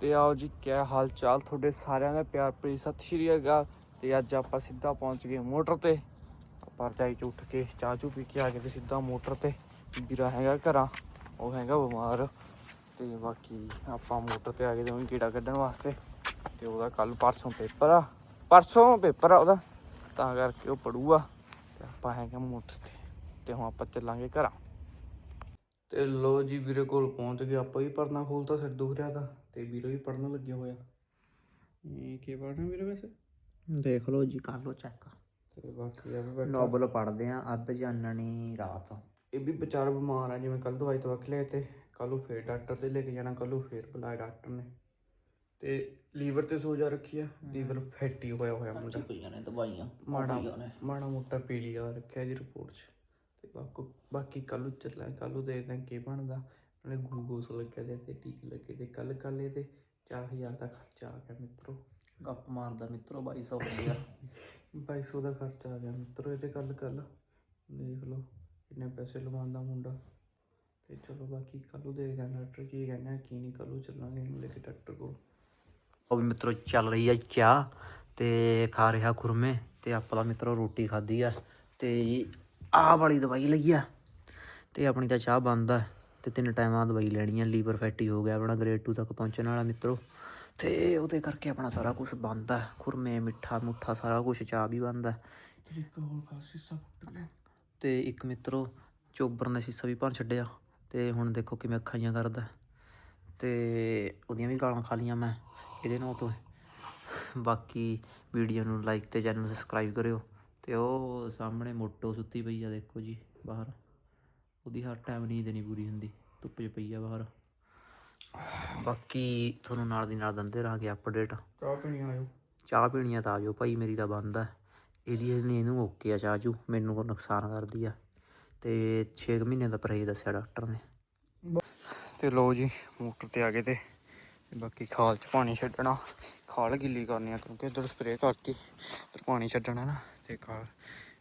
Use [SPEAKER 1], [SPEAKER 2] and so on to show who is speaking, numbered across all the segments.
[SPEAKER 1] ਤੇ ਆਓ ਜੀ, ਕਿਆ ਹਾਲ ਚਾਲ ਤੁਹਾਡੇ ਸਾਰਿਆਂ ਦਾ? ਪਿਆਰ ਭਰੀ ਸਤਿ ਸ਼੍ਰੀ ਅਕਾਲ। ਤੇ ਅੱਜ ਆਪਾਂ ਸਿੱਧਾ ਪਹੁੰਚ ਗਏ ਮੋਟਰ ਤੇ। ਆਪਾਂ ਰਜਾਈ ਚ ਉੱਠ ਕੇ ਚਾਹ ਚੂ ਪੀ ਕੇ ਆ ਗਏ ਤੇ ਸਿੱਧਾ ਮੋਟਰ ਤੇ। ਵੀਰਾ ਹੈਗਾ ਘਰਾਂ, ਉਹ ਹੈਗਾ ਬਿਮਾਰ। ਤੇ ਬਾਕੀ ਆਪਾਂ ਮੋਟਰ ਤੇ ਆ ਗਏ ਤੇ ਕੀੜਾ ਕੱਢਣ ਵਾਸਤੇ। ਤੇ ਉਹਦਾ ਕੱਲ ਪਰਸੋਂ ਪੇਪਰ ਆ। ਪਰਸੋਂ ਪੇਪਰ ਆ ਉਹਦਾ, ਤਾਂ ਕਰਕੇ ਉਹ ਪੜੂਗਾ ਤੇ ਆਪਾਂ ਹੈਗਾ ਮੋਟਰ ਤੇ ਤੇ ਹੁਣ ਆਪਾਂ ਚੱਲਾਂਗੇ ਘਰਾਂ। ਤੇ ਲੋ ਜੀ ਵੀਰੇ ਕੋਲ ਪਹੁੰਚ ਗਏ ਆਪਾਂ ਵੀ ਪੜਨਾ ਖੋਲਤਾ ਸਿਰ ਦੁਖ ਰਿਹਾ ਤਾਂ ਤੇ ਵੀਰੇ ਵੀ ਪੜਨ ਲੱਗਿਆ ਹੋਇਆ ਇਹ ਕੀ ਪੜਨਾ ਵੀਰੇ ਵੈਸੇ?
[SPEAKER 2] ਦੇਖ ਲਓ ਜੀ ਕਰ ਲਓ ਚੈੱਕ
[SPEAKER 1] ਤੇ ਬਾਕੀ ਆ ਵੀ
[SPEAKER 2] ਨੋਬਲ ਪੜਦੇ ਆ ਅੱਧ ਜਾਣਨੀ ਰਾਤ।
[SPEAKER 1] ਇਹ ਵੀ ਵਿਚਾਰ ਬਿਮਾਰ ਆ ਜਿਵੇਂ ਕੱਲ ਦਵਾਈ ਤੋਂ ਲਿਆ ਤੇ ਕੱਲ ਫੇਰ ਡਾਕਟਰ ਤੇ ਲੈ ਕੇ ਜਾਣਾ ਕੱਲ ਫੇਰ ਬੁਲਾਇਆ ਡਾਕਟਰ ਨੇ। ਤੇ ਲੀਵਰ ਤੇ ਸੋਜਾ ਰੱਖੀ ਆ ਲੀਵਰ ਫੈਟੀ ਹੋਇਆ ਹੋਇਆ ਮੁੰਡਾ।
[SPEAKER 2] ਪਈਆਂ ਨੇ ਦਵਾਈਆਂ
[SPEAKER 1] ਮਾੜਾ ਮਾੜਾ ਮੋਟਾ ਪੀਲੀਆ ਰੱਖਿਆ ਜੀ ਰਿਪੋਰਟ 'ਚ। ਤੇ ਬਾਕੀ ਬਾਕੀ ਕੱਲ ਨੂੰ ਚੱਲਾਂ ਕੱਲ ਨੂੰ ਦੇਖਦੇ ਹਾਂ ਕੀ ਬਣਦਾ। ਨਾਲੇ ਗਲੂਕੋਸ ਲੱਗਿਆ ਦੇ ਤੇ ਟੀਕੇ ਲੱਗੇ ਤੇ ਕੱਲ ਕੱਲ ਇਹਦੇ 4000 ਦਾ ਖਰਚਾ ਆ ਗਿਆ ਮਿੱਤਰੋ।
[SPEAKER 2] ਗੱਪ ਮਾਰਦਾ ਮਿੱਤਰੋ 2200 ਰੁਪਇਆ
[SPEAKER 1] 2200 ਦਾ ਖਰਚਾ ਆ ਗਿਆ ਮਿੱਤਰੋ ਇਹਦੇ ਕੱਲ ਕੱਲ ਦੇਖ ਲਓ ਕਿੰਨੇ ਪੈਸੇ ਲਵਾਉਂਦਾ ਮੁੰਡਾ। ਤੇ ਚਲੋ ਬਾਕੀ ਕੱਲ ਨੂੰ ਦੇਖਦੇ ਹਾਂ ਡਾਕਟਰ ਕੀ ਕਹਿੰਦਾ ਕੀ ਨਹੀਂ ਕੱਲ ਨੂੰ ਚੱਲਾਂਗੇ ਇਹਨੂੰ ਲੈ ਕੇ ਡਾਕਟਰ ਕੋਲ।
[SPEAKER 2] ਉਹ ਵੀ ਮਿੱਤਰੋ ਚੱਲ ਰਹੀ ਆ ਚਾਹ ਤੇ ਖਾ ਰਿਹਾ ਖੁਰਮੇ ਤੇ ਆਪਾਂ ਦਾ ਮਿੱਤਰੋ ਰੋਟੀ ਖਾਧੀ ਆ ਤੇ ਆਹ ਵਾਲੀ ਦਵਾਈ ਲਈ ਆ। ਤੇ ਆਪਣੀ ਤਾਂ ਚਾਹ ਬੰਦ ਆ। ਤੇ ਤਿੰਨ ਟਾਈਮਾਂ ਦਵਾਈ ਲੈਣੀ ਆ ਲੀਵਰ ਫੈਟੀ ਹੋ ਗਿਆ ਆਪਣਾ ਗ੍ਰੇਡ 2 ਤੱਕ ਪਹੁੰਚਣ ਵਾਲਾ ਮਿੱਤਰੋ। ਤੇ ਉਹਦੇ ਕਰਕੇ ਆਪਣਾ ਸਾਰਾ ਕੁਝ ਬੰਦ ਆ। ਖੁਰਮੇ ਮਿੱਠਾ ਮੁੱਠਾ ਸਾਰਾ ਕੁਝ ਚਾਹ ਵੀ ਬੰਦ ਆ।
[SPEAKER 1] ਇੱਕ ਹੋਰ
[SPEAKER 2] ਤੇ ਇੱਕ ਮਿੱਤਰੋ ਚੋਬਰ ਨੇ ਸੀਸਾ ਵੀ ਭੰਨ ਛੱਡਿਆ। ਤੇ ਹੁਣ ਦੇਖੋ ਕਿਵੇਂ ਅੱਖਾਂ ਕਰਦਾ। ਤੇ ਉਹਦੀਆਂ ਵੀ ਗਾਲਾਂ ਖਾ ਲੀਆਂ ਮੈਂ। ਇਹਦੇ ਨਾਲ ਤੋਂ। ਬਾਕੀ ਵੀਡੀਓ ਨੂੰ ਲਾਈਕ ਤੇ ਚੈਨਲ ਨੂੰ ਸਬਸਕ੍ਰਾਈਬ ਕਰਿਓ। ਤੇ ਉਹ ਸਾਹਮਣੇ ਮੋਟੋ ਸੁੱਤੀ ਪਈ ਆ ਦੇਖੋ ਜੀ ਬਾਹਰ। ਉਹਦੀ ਹਰ ਟਾਈਮ ਨੀਂਦ ਨਹੀਂ ਪੂਰੀ ਹੁੰਦੀ ਧੁੱਪ 'ਚ ਪਈ ਆ ਬਾਹਰ। ਬਾਕੀ ਤੁਹਾਨੂੰ ਨਾਲ ਦੀ ਨਾਲ ਦਿੰਦੇ ਰਹਾਂਗੇ ਅਪਡੇਟ
[SPEAKER 1] ਚਾਹ ਪੀਣੀ ਆਇਓ
[SPEAKER 2] ਚਾਹ ਪੀਣੀ ਆ ਤਾਂ ਆਜੋ ਭਾਈ ਮੇਰੀ ਤਾਂ ਬੰਦ ਆ। ਇਹਦੀ ਇਹਨੇ ਇਹਨੂੰ ਓਕੇ ਆ ਚਾਹ ਚੂ ਮੈਨੂੰ ਕੋ ਨੁਕਸਾਨ ਕਰਦੀ ਆ। ਤੇ 6 ਮਹੀਨੇ ਦਾ ਪਰਹੇਜ਼ ਦੱਸਿਆ ਡਾਕਟਰ ਨੇ।
[SPEAKER 1] ਤੇ ਲੋ ਜੀ ਮੋਟਰ ਤੇ ਆ ਗਏ ਤੇ ਬਾਕੀ ਖਾਲ ਚ ਪਾਣੀ ਛੱਡਣਾ। ਖਾਲ ਗਿੱਲੀ ਕਰਨੀ ਆ ਕਿਉਂਕਿ ਇੱਧਰ ਸਪਰੇਅ ਕਰਤੀ ਤੇ ਪਾਣੀ ਛੱਡਣਾ ਨਾ ਤੇ ਖਾਲ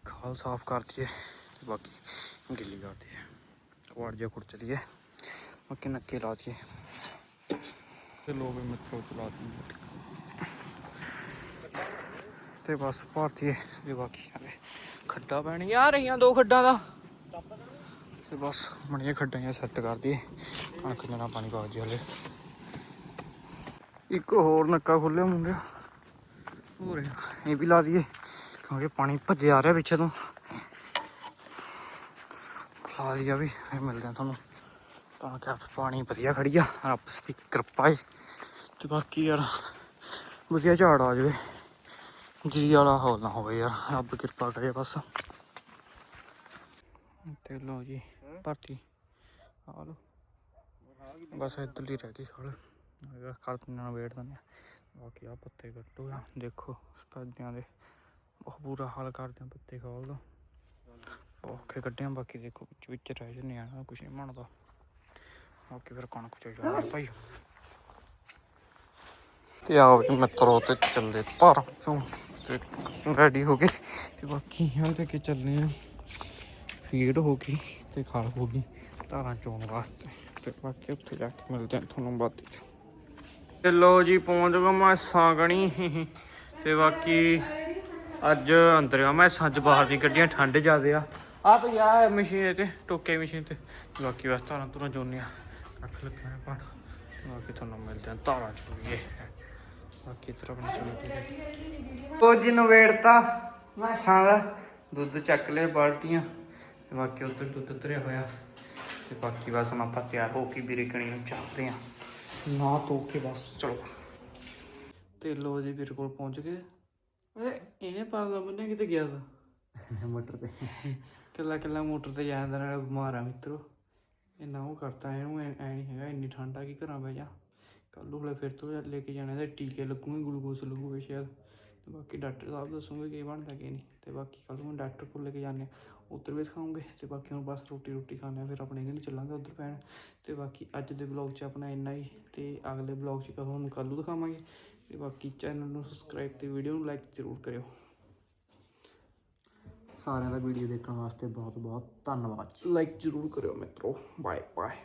[SPEAKER 1] ਖਾਲ ਸਾਫ਼ ਕਰਤੀ ਹੈ ਤੇ ਬਾਕੀ ਗਿੱਲੀ ਕਰਤੀ ਹੈ ਕੁਆੜ ਜਿਹਾ ਕੁੜ ਚਲੀਏ ਬਾਕੀ ਨੱਕੇ ਲਾ ਦਈਏ। ਤੇ ਲੋ ਵੀ ਮਿੱਤਰੋ ਚਲਾ ਦਈਏ। ਤੇ ਬਸ ਭਾਰਤੀ ਤੇ ਬਾਕੀ ਖੱਡਾ ਪੈਣੀ ਆ ਰਹੀਆਂ ਦੋ ਖੱਡਾਂ ਦਾ। ਤੇ ਬਸ ਮਣੀਆਂ ਖੱਡਾਂ ਸੈੱਟ ਕਰ ਦਈਏ। ਕਣਕ ਜਨਾ ਪਾਣੀ ਪਾ ਜੀ ਹਲੇ। ਇੱਕ ਹੋਰ ਨੱਕਾ ਖੁੱਲਿਆ ਮੁੰਡਿਆ। ਹੋ ਰਿਹਾ ਇਹ ਵੀ ਲਾ ਦਈਏ ਕਿਉਂਕਿ ਪਾਣੀ ਭੱਜਿਆ ਆ ਰਿਹਾ ਪਿੱਛੇ ਤੋਂ। ਲਾ ਦਈਆ ਵੀ ਇਹ ਮਿਲਦੇ ਆ ਤੁਹਾਨੂੰ। ਤਾਂ ਕਿ ਪਾਣੀ ਵਧੀਆ ਖੜੀ ਆ ਰੱਬ ਦੀ ਕਿਰਪਾ ਹੈ ਤੇ ਬਾਕੀ ਯਾਰ ਵਧੀਆ ਝਾੜ ਆ ਜਾਵੇ। ਜਰੀ ਵਾਲਾ ਹੋ ਨਾ ਹੋਵੇ ਯਾਰ ਰੱਬ ਕਿਰਪਾ ਕਰੇ ਬਸ। ਤੇ ਲੋ ਜੀ ਭਰਤੀ। ਆ ਲੋ ਬਸ ਇੱਧਰਲੀ ਰਹਿ ਗਈ ਖਲ। ਖਲ ਨਾਲ ਵੇਟ ਦਿੰਦੇ ਆ। ਬਾਕੀ ਆ ਪੱਤੇ ਕੱਟੋ ਆ ਦੇਖੋ, ਸਪੈਦਿਆਂ ਦੇ ਬਹੁਤ ਬੁਰਾ ਹਾਲ ਕਰਦੇ ਆ ਪੱਤੇ ਖੋਲ ਦੋ। ਔਖੇ ਕੱਢਿਆ ਬਾਕੀ ਦੇਖੋ ਵਿੱਚ ਵਿੱਚ ਰਹਿ ਜਨੇ ਆ ਕੁਛ ਨਹੀਂ ਬਣਦਾ। ਬਾਕੀ ਫਿਰ ਕਣਕ ਚ ਜਾ ਭਾਈ ਤੇ ਆਓ ਵੀ ਮਿੱਤਰੋ ਤੇ ਚੱਲਦੇ ਧਰ ਚੋਂ, ਤੇ ਰੈਡੀ ਹੋ ਗਏ। ਤੇ ਬਾਕੀ ਹਾਂ ਤੇ ਕੇ ਚੱਲਨੇ ਆ। ਫੀਡ ਹੋ ਗਈ ਤੇ ਖਾਲ ਹੋ ਗਈ ਧਾਰਾਂ ਚੋਣ ਵਾਸਤੇ। ਤੇ ਬਾਕੀ ਉੱਥੇ ਜਾ ਕੇ ਮਿਲਦੇ ਆ ਤੁਹਾਨੂੰ ਬਾਅਦ ਵਿੱਚ। ਤੇ ਲੋ ਜੀ, ਪਹੁੰਚ ਗਏ ਮੈਂ ਸਾਗਣੀ। ਤੇ ਬਾਕੀ ਅੱਜ ਅੰਦਰ ਆ ਮੈਂ ਸੱਜ ਬਾਹਰ ਦੀ ਗੱਡੀਆਂ ਠੰਡ ਜ਼ਿਆਦੇ ਆ। ਆ ਤਾਂ ਯਾ ਮਸ਼ੀਨ ਤੇ, ਟੋਕੇ ਮਸ਼ੀਨ ਤੇ। ਬਾਕੀ ਬਸ ਧਾਰਾਂ ਤੁਰਾਂ ਚੋਨੇ ਆ ਰੱਖ ਲੱਗਿਆ ਹੈ ਬਾਕੀ ਤੁਹਾਨੂੰ ਮਿਲਦੇ ਆ, ਧਾਰਾਂ ਚੋਈਏ ਬਾਕੀ ਤਰ੍ਹਾਂ ਆਪਣੀ ਸੁਣੀ ਉਹ ਜੀ, ਨਵੇੜਤਾ। ਮੈਂ ਸਾਂਗਾ, ਦੁੱਧ ਚੱਕ ਲਏ ਬਾਲਟੀਆਂ। ਤੇ ਬਾਕੀ ਉੱਧਰ ਦੁੱਧ ਧਰਿਆ ਹੋਇਆ। ਤੇ ਬਾਕੀ ਬਸ ਹੁਣ ਆਪਾਂ ਤਿਆਰ ਹੋ ਕੇ ਵੀਰੇ ਕਣੀ ਨੂੰ ਚੱਲਦੇ ਆ। ਨਾ ਧੋ ਕੇ ਬਸ ਚਲੋ। ਤੇ ਲੋ ਜੀ ਵੀਰੇ ਕੋਲ ਪਹੁੰਚ ਗਏ। ਓਏ ਇਹਨੇ ਪਾਲਦਾ ਬੰਨੇ ਕਿਤੇ ਗਿਆ ਦਾ
[SPEAKER 2] ਮੋਟਰ ਤੇ।
[SPEAKER 1] ਕੱਲਾ ਕੱਲਾ ਮੋਟਰ ਤੇ ਜਾਂਦਾ ਨਾਲ ਮਾਰਾ ਮਿੱਤਰੋ। ਇਹ ਨਾ ਉਹ ਕਰਤਾ ਇਹਨੂੰ ਐ ਐ ਨਹੀਂ ਹੈਗਾ ਇੰਨੀ ਠੰਡ ਆ ਕਿ ਘਰਾਂ ਬਹਿ ਜਾ। ਕੱਲ ਨੂੰ ਹਲੇ ਫਿਰ ਤੋਂ ਲੈ ਕੇ ਜਾਣਾ ਤੇ ਟੀਕੇ ਲੱਗੂਗੇ ਗਲੂਕੋਸ ਲੱਗੂਗੇ ਸ਼ਾਇਦ। ਤੇ ਬਾਕੀ ਡਾਕਟਰ ਸਾਹਿਬ ਦੱਸੂਗੇ ਕੀ ਬਣਦਾ ਕੀ ਨਹੀਂ। ਤੇ ਬਾਕੀ ਕੱਲ ਨੂੰ ਡਾਕਟਰ ਕੋਲ ਲੈ ਕੇ ਜਾਂਦੇ ਆ। ਉੱਧਰ ਵੀ ਖਾਉਂਗੇ ਤੇ ਬਾਕੀ ਹੁਣ ਬਸ ਰੋਟੀ ਰੋਟੀ ਖਾਣੇ ਆ ਫਿਰ ਆਪਣੇ ਘਰ ਚੱਲਾਂਗੇ ਉੱਧਰ ਪੈਣ। ਤੇ ਬਾਕੀ ਅੱਜ ਦੇ ਵਲੌਗ 'ਚ ਆਪਣਾ ਇੰਨਾ ਹੀ ਤੇ ਅਗਲੇ ਵਲੌਗ 'ਚ ਤੁਹਾਨੂੰ ਕੱਲ੍ਹ ਨੂੰ ਦਿਖਾਵਾਂਗੇ। ਤੇ ਬਾਕੀ ਚੈਨਲ ਨੂੰ ਸਬਸਕ੍ਰਾਈਬ ਤੇ ਵੀਡੀਓ ਨੂੰ ਲਾਈਕ ਜ਼ਰੂਰ ਕਰਿਓ।
[SPEAKER 2] ਸਾਰਿਆਂ ਦਾ ਵੀਡੀਓ ਦੇਖਣ ਵਾਸਤੇ ਬਹੁਤ ਬਹੁਤ ਧੰਨਵਾਦ
[SPEAKER 1] ਲਾਈਕ ਜ਼ਰੂਰ ਕਰਿਓ ਮਿੱਤਰੋ। Bye bye